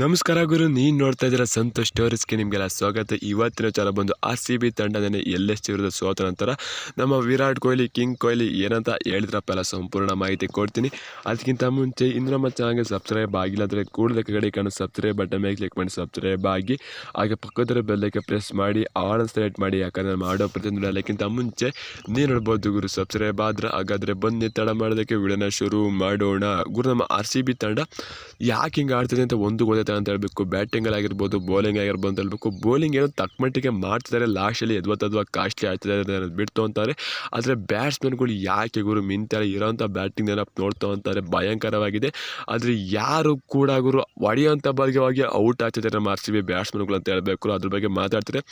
ನಮಸ್ಕಾರ ಗುರು, ನೀನು ನೋಡ್ತಾ ಇದ್ದೀರಾ ಸಂತೋಷ್ ಸ್ಟೋರೀಸ್ಗೆ ನಿಮಗೆಲ್ಲ ಸ್ವಾಗತ. ಇವತ್ತಿನ ಚಾಲ ಬಂದು ಆರ್ ಸಿ ಬಿ ತಂಡನೇ ಎಸ್ ವಿರುದ್ಧ ಸೋತ ನಂತರ ನಮ್ಮ ವಿರಾಟ್ ಕೊಹ್ಲಿ, ಕಿಂಗ್ ಕೊಹ್ಲಿ ಏನಂತ ಹೇಳಿದ್ರಪ್ಪ ಎಲ್ಲ ಸಂಪೂರ್ಣ ಮಾಹಿತಿ ಕೊಡ್ತೀನಿ. ಅದಕ್ಕಿಂತ ಮುಂಚೆ ಇನ್ನು ನಮ್ಮ ಚಾನಲ್ಗೆ ಸಬ್ಸ್ಕ್ರೈಬ್ ಆಗಿಲ್ಲ ಅಂದರೆ ಕೂಡಲೇ ಕಡೆ ಕಾಣೋ ಸಬ್ಸ್ಕ್ರೈಬ್ ಬಟನ್ ಮೇಲೆ ಕ್ಲಿಕ್ ಮಾಡಿ ಸಬ್ಸ್ಕ್ರೈಬ್ ಆಗಿ. ಹಾಗೆ ಪಕ್ಕದರ ಬೆಲ್ಲಕ್ಕೆ ಪ್ರೆಸ್ ಮಾಡಿ ಆನ್ ಸೆಲೆಕ್ಟ್ ಮಾಡಿ, ಯಾಕಂದರೆ ಮಾಡೋ ಪ್ರತಿಯೊಂದು ಅದಕ್ಕಿಂತ ಮುಂಚೆ ನೀವು ನೋಡ್ಬೋದು ಗುರು ಸಬ್ಸ್ಕ್ರೈಬ್ ಆದ್ರೆ ಹಾಗಾದರೆ ಬನ್ನಿ, ತಡ ಮಾಡೋದಕ್ಕೆ ವಿಡಿಯೋನ ಶುರು ಮಾಡೋಣ. ಗುರು, ನಮ್ಮ ಆರ್ ಸಿ ಬಿ ತಂಡ ಯಾಕೆ ಹಿಂಗೆ ಆಡ್ತಿದೆ ಅಂತ ಒಂದು ಗೊತ್ತಾಯ್ತು ಅಂತ ಹೇಳಬೇಕು. ಬ್ಯಾಟಿಂಗಲ್ಲಿ ಆಗಿರ್ಬೋದು ಬೌಲಿಂಗ್ ಆಗಿರ್ಬೋದು ಅಂತ ಹೇಳ್ಬೇಕು. ಬೌಲಿಂಗ್ ಏನೋ ತಕ್ಕ ಮಟ್ಟಿಗೆ ಮಾಡ್ತಿದ್ದಾರೆ ಲಾಸ್ಟಲ್ಲಿ ಎದ್ವತ್ತದ್ವ ಕಾಸ್ಟ್ಲಿ ಆಗ್ತಿದ್ದಾರೆ ಬಿಡ್ತು ಅಂತಾರೆ. ಆದರೆ ಬ್ಯಾಟ್ಸ್ಮನ್ಗಳು ಯಾಕೆ ಗುರು ಮಿಂತಾರೆ? ಇರೋಂಥ ಬ್ಯಾಟಿಂಗ್ ಏನಪ್ಪ ನೋಡ್ತಾ ಅಂತಾರೆ. ಭಯಂಕರವಾಗಿದೆ. ಆದರೆ ಯಾರು ಕೂಡ ಗುರು ಹೊಡೆಯೋಂಥ ಭಾಗ್ಯವಾಗಿ ಔಟ್ ಆಗ್ತಿದ್ದಾರೆ ನಮ್ಮ ಆರ್ ಸಿ ಬಿ ಬ್ಯಾಟ್ಸ್ಮನ್ಗಳು ಅಂತ ಹೇಳಬೇಕು. ಅದ್ರ ಬಗ್ಗೆ ಮಾತಾಡ್ತಾರೆ.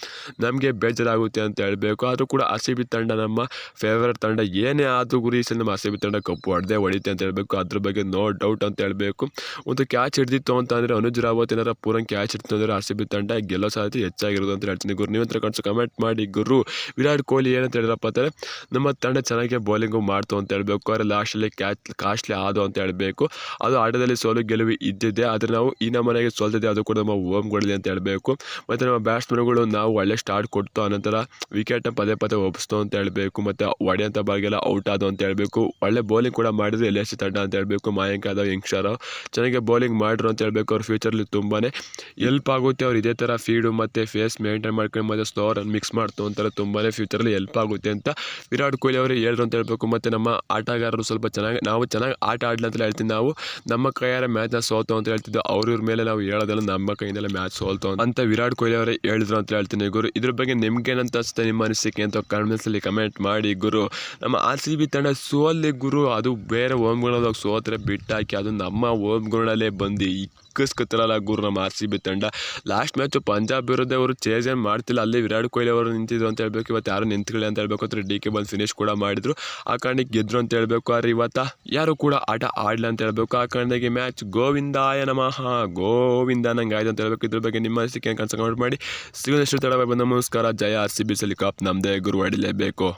ನಮಗೆ ಬೇಜಾರಾಗುತ್ತೆ ಅಂತ ಹೇಳಬೇಕು. ಆದರೂ ಕೂಡ ಆರ್ ತಂಡ ನಮ್ಮ ಫೇವರೇಟ್ ತಂಡ. ಏನೇ ಆದರೂ ಗುರಿ ಈ ಸಲ ನಮ್ಮ ಆರ್ ತಂಡ ಕಪ್ಪು ಹೊಡೆದೇ ಹೊಡಿತೆ ಅಂತ ಹೇಳಬೇಕು. ಅದ್ರ ಬಗ್ಗೆ ನೋ ಡೌಟ್ ಅಂತ ಹೇಳಬೇಕು. ಒಂದು ಕ್ಯಾಚ್ ಹಿಡಿದಿತ್ತು ಅಂತ ಅಂದರೆ ಅನುಜ್ ರಾವತ್ ಏನಾರ ಪೂರ ಕ್ಯಾಚ್ ಅಂದ್ರೆ ಆರ್ ಸಿ ಬಿ ತಂಡ ಗೆಲ್ಲೋ ಸಾಧ್ಯತೆ ಹೆಚ್ಚಾಗಿರೋದು ಅಂತ ಹೇಳ್ತೀನಿ. ಗುರು ನೀವು ಹತ್ರ ಕಮೆಂಟ್ ಮಾಡಿ. ಗುರು, ವಿರಾಟ್ ಕೊಹ್ಲಿ ಏನಂತ ಹೇಳಿದ್ರಪ್ಪ ಅಂದರೆ, ನಮ್ಮ ತಂಡ ಚೆನ್ನಾಗಿ ಬೌಲಿಂಗು ಮಾಡ್ತು ಅಂತ ಹೇಳಬೇಕು. ಆದರೆ ಲಾಸ್ಟಲ್ಲಿ ಕ್ಯಾಚ್ ಕಾಸ್ಟ್ಲಿ ಆದು ಅಂತ ಹೇಳಬೇಕು. ಅದು ಆಟದಲ್ಲಿ ಸೋಲು ಗೆಲುವು ಇದ್ದಿದೆ. ಆದರೆ ನಾವು ಈ ನಮ್ಮನೆಗೆ ಸೋಲ್ತಿದೆ ಅದು ಕೂಡ ನಮ್ಮ ಓಮ್ಗಳಿದೆ ಅಂತ ಹೇಳಬೇಕು. ಮತ್ತು ನಮ್ಮ ಬ್ಯಾಟ್ಸ್ಮನ್ಗಳು ನಾವು ಒಳ್ಳೆ ಸ್ಟಾರ್ಟ್ ಕೊಡ್ತು. ಅನಂತರ ವಿಕೆಟ್ನ ಪದೇ ಪದೇ ಒಪ್ಪಿಸ್ತು ಅಂತ ಹೇಳಬೇಕು. ಮತ್ತು ಹೊಡೆಯಂಥ ಬಾಗೆಲ್ಲ ಔಟ್ ಆದವು ಅಂತ ಹೇಳಬೇಕು. ಒಳ್ಳೆ ಬೌಲಿಂಗ್ ಕೂಡ ಮಾಡಿದ್ರು. ಎಲ್ ಎಸ್ ತಂಡ ಅಂತ ಹೇಳಬೇಕು. ಮಾಯಂಕ್ ಯಾದವ್, ಯಂಗ್ಸ್ಟರ್, ಚೆನ್ನಾಗಿ ಬೌಲಿಂಗ್ ಮಾಡ್ರು ಅಂತ ಹೇಳಬೇಕು. ಅವ್ರ ಫ್ಯೂಚರ್ಲಿ ತುಂಬಾ ಎಲ್ಪ್ ಆಗುತ್ತೆ. ಅವ್ರು ಇದೇ ಥರ ಫೀಡು ಮತ್ತು ಫೇಸ್ ಮೇಂಟೈನ್ ಮಾಡ್ಕೊಂಡು ಮತ್ತು ಸ್ಲೋ ರನ್ ಮಿಕ್ಸ್ ಮಾಡ್ತು ಅಂತಾರೆ ತುಂಬಾ ಫ್ಯೂಚರಲ್ಲಿ ಎಲ್ಪ್ ಆಗುತ್ತೆ ಅಂತ ವಿರಾಟ್ ಕೊಹ್ಲಿ ಅವರು ಹೇಳಿದ್ರು ಅಂತ ಹೇಳಬೇಕು. ಮತ್ತು ನಮ್ಮ ಆಟಗಾರರು ಸ್ವಲ್ಪ ಚೆನ್ನಾಗಿ, ನಾವು ಚೆನ್ನಾಗಿ ಆಟ ಆಡಲಿ ಅಂತ ಹೇಳ್ತೀವಿ. ನಾವು ನಮ್ಮ ಕೈಯಾರ ಮ್ಯಾಚ್ನ ಸೋತು ಅಂತ ಹೇಳ್ತಿದ್ದು ಅವ್ರವ್ರ ಮೇಲೆ ನಾವು ಹೇಳೋದಲ್ಲ ನಮ್ಮ ಕೈಯಿಂದಲೇ ಮ್ಯಾಚ್ ಸೋಲ್ತು ಅಂತ. ವಿರಾಟ್ ಕೊಹ್ಲಿ ಅವರೇ ಹೇಳಿದ್ರು ಅಂತ ಹೇಳ್ತೀನಿ ಗುರು. ಇದ್ರ ಬಗ್ಗೆ ನಿಮ್ಗೇನಂತ ಅನಿಸುತ್ತೆ ನಿಮ್ಮ ಅನಿಸಿಕೆ ಅಂತ ಕಮೆಂಟ್ಸಲ್ಲಿ ಕಮೆಂಟ್ ಮಾಡಿ ಗುರು. ನಮ್ಮ ಆರ್ ಸಿ ಬಿ ತಂಡ ಸೋಲ್ಲಿ ಗುರು. ಅದು ಬೇರೆ ಓಮ್ಗಳದಾಗ ಸೋತ್ರೆ ಬಿಟ್ಟಾಕಿ ಅದು ನಮ್ಮ ಓಮ್ಗಳಲ್ಲೇ ಬಂದು ಇಕ್ಕಿಸ್ಕೊತಾರಲ್ಲ ಗುರು ನಮ್ಮ ಆರ್ ಸಿ ಬಿ ತಂಡ ಲಾಸ್ಟ್ ಮ್ಯಾಚು ಪಂಜಾಬ್ ವಿರುದ್ಧ ಅವರು ಚೇಜ್ ಏನು ಮಾಡ್ತಿಲ್ಲ, ಅಲ್ಲಿ ವಿರಾಟ್ ಕೊಹ್ಲಿ ಅವರು ನಿಂತಿದ್ರು ಅಂತ ಹೇಳ್ಬೇಕು, ಇವತ್ತು ಯಾರು ನಿಂತ್ಕೊಳ್ಳಿ ಅಂತ ಹೇಳ್ಬೇಕು ಅಂದರೆ ಡಿ ಕೆ ಬಂದು ಫಿನಿಶ್ ಕೂಡ ಮಾಡಿದ್ರು. ಆ ಕಾರಣಕ್ಕೆ ಗೆದ್ರು ಅಂತ ಹೇಳ್ಬೇಕು, ಆದರೆ ಇವತ್ತು ಯಾರು ಕೂಡ ಆಟ ಆಡಲ್ಲ ಅಂತ ಹೇಳ್ಬೇಕು. ಆ ಕಾರಣಕ್ಕೆ ಮ್ಯಾಚ್ ಗೋವಿಂದಾಯ ನಮಃ, ಗೋವಿಂದ ನಂಗೆ ಆಯ್ತು ಅಂತ ಹೇಳ್ಬೇಕು. ಇದ್ರ ಬಗ್ಗೆ ನಿಮ್ಮ ಅನಿಸಿಕೆ ಕನ್ಸ ಕಮೆಂಟ್ ಮಾಡಿ. ಸಿಗೋದಷ್ಟು ತಡ ಬಂದ ನಮಸ್ಕಾರ ಜಯ ಆರ್ ಸಿ ಬಿ ಸಲಿ ಕಪ್ ನಮ್ಮದೇ ಗುರು ಹೊಡಿಲೇಬೇಕು